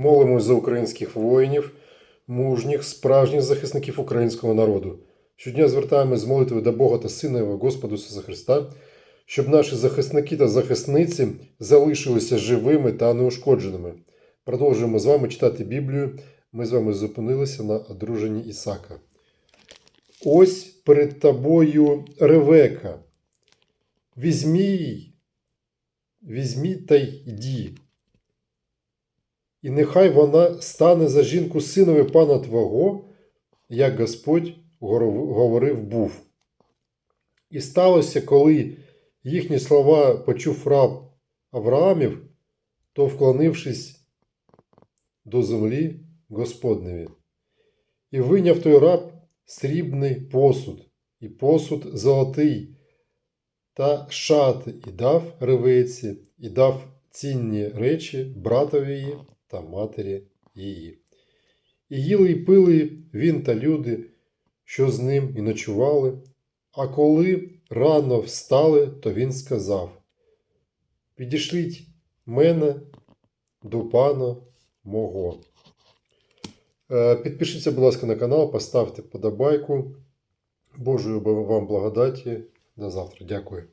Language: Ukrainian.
Молимось за українських воїнів, мужніх, справжніх захисників українського народу. Щодня звертаємось з молитвою до Бога та Сина Його Господу Ісуса Христа, щоб наші захисники та захисниці залишилися живими та неушкодженими. Продовжуємо з вами читати Біблію. Ми з вами зупинилися на одруженні Ісака. Ось перед тобою Ревека. Візьмій, візьміть та йді. І нехай вона стане за жінку синові пана Твого, як Господь говорив був. І сталося, коли їхні слова почув раб Авраамів, то, вклонившись до землі Господневі, і вийняв той раб срібний посуд, і посуд золотий, та шати, і дав ревеці, і дав цінні речі братові її та матері її. І їли й пили він та люди, що з ним і ночували. А коли рано встали, то він сказав: Підішліть мене до пана мого. Е, Підпишіться, будь ласка, на канал, поставте подобайку. Божої вам благодаті. До завтра. Дякую.